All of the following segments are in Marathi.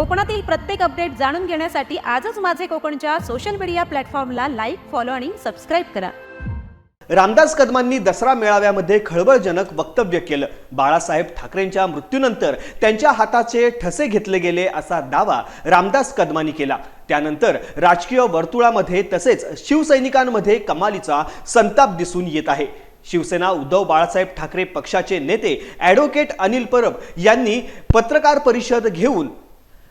कोकणातील प्रत्येक अपडेट जाणून घेण्यासाठी आजच माझे कोकणच्या सोशल मीडिया प्लॅटफॉर्मला लाईक फॉलो आणि सबस्क्राईब करा. रामदास कदमांनी दसरा मेळाव्यामध्ये खळबळजनक वक्तव्य केलं. बाळासाहेब ठाकरेंच्या मृत्यूनंतर त्यांच्या हाताचे ठसे घेतले गेले असा दावा रामदास कदमांनी केला. त्यानंतर राजकीय वर्तुळामध्ये तसेच शिवसैनिकांमध्ये कमालीचा संताप दिसून येत आहे. शिवसेना उद्धव बाळासाहेब ठाकरे पक्षाचे नेते ॲडव्होकेट अनिल परब यांनी पत्रकार परिषद घेऊन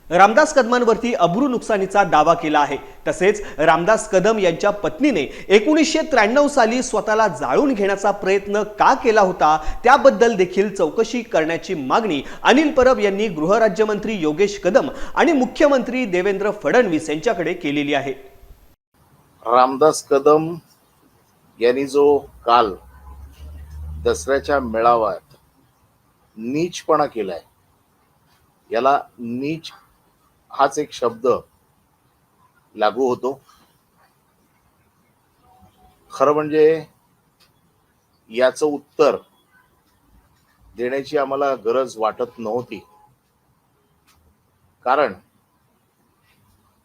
रामदास कदमांवरती अब्रू नुकसानीचा दावा केला आहे. तसेच रामदास कदम यांच्या पत्नीने एकोणीसशे त्र्याण्णव साली स्वतःला जाळून घेण्याचा प्रयत्न का केला होता त्याबद्दल देखील चौकशी करण्याची मागणी अनिल परब यांनी गृहराज्यमंत्री योगेश कदम आणि मुख्यमंत्री देवेंद्र फडणवीस यांच्याकडे केलेली आहे. रामदास कदम यांनी जो काल दसऱ्याच्या मेळाव्यात नीचपणा केलाय याला नीच हाच एक शब्द लागू होतो. खरं म्हणजे याचं उत्तर देण्याची आम्हाला गरज वाटत नव्हती. कारण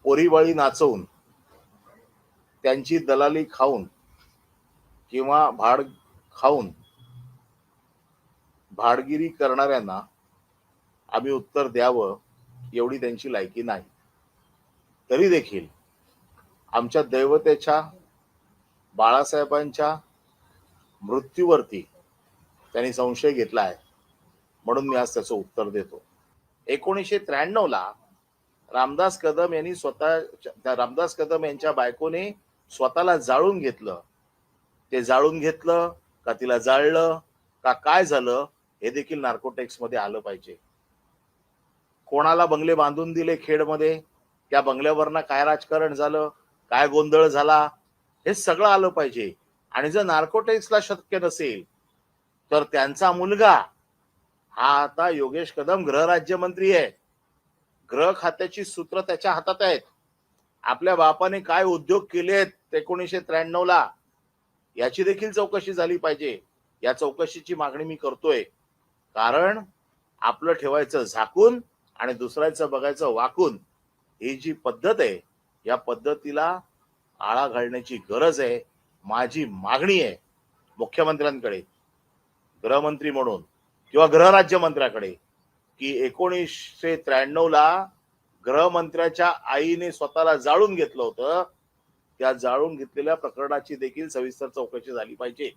पोरीबाळी नाचवून त्यांची दलाली खाऊन किंवा भाड खाऊन भाडगिरी करणाऱ्यांना आम्ही उत्तर द्यावं एवढी त्यांची लायकी नाही. तरी देखील आमच्या दैवतेच्या बाळासाहेबांच्या मृत्यूवरती त्यांनी संशय घेतला आहे. म्हणून मी आज त्याचं उत्तर देतो. एकोणीसशे त्र्याण्णव ला रामदास कदम यांनी स्वतः रामदास कदम यांच्या बायकोने स्वतःला जाळून घेतलं. ते जाळून घेतलं का तिला जाळलं का काय झालं हे देखील नार्कोटेक्समध्ये आलं पाहिजे. कोणाला बंगले बांधून दिले खेडमध्ये? त्या बंगल्यावरनं काय राजकारण झालं? काय गोंधळ झाला? हे सगळं आलं पाहिजे. आणि जर नार्कोटेक्सला शक्य नसेल तर त्यांचा मुलगा हा आता योगेश कदम गृहराज्यमंत्री आहे. गृह खात्याची सूत्र त्याच्या हातात आहेत. आपल्या बापाने काय उद्योग केलेत एकोणीसशे त्र्याण्णव ला याची देखील चौकशी झाली पाहिजे. या चौकशीची मागणी मी करतोय. कारण आपलं ठेवायचं झाकून आणि दुसऱ्याचं बघायचं वाकून ही जी पद्धत आहे या पद्धतीला आळा घालण्याची गरज आहे माझी मागणी आहे मुख्यमंत्र्यांकडे गृहमंत्री म्हणून किंवा गृहराज्यमंत्र्याकडे की एकोणीसशे त्र्याण्णव ला गृहमंत्र्याच्या आईने स्वतःला जाळून घेतलं होतं. त्या जाळून घेतलेल्या प्रकरणाची देखील सविस्तर चौकशी झाली पाहिजे.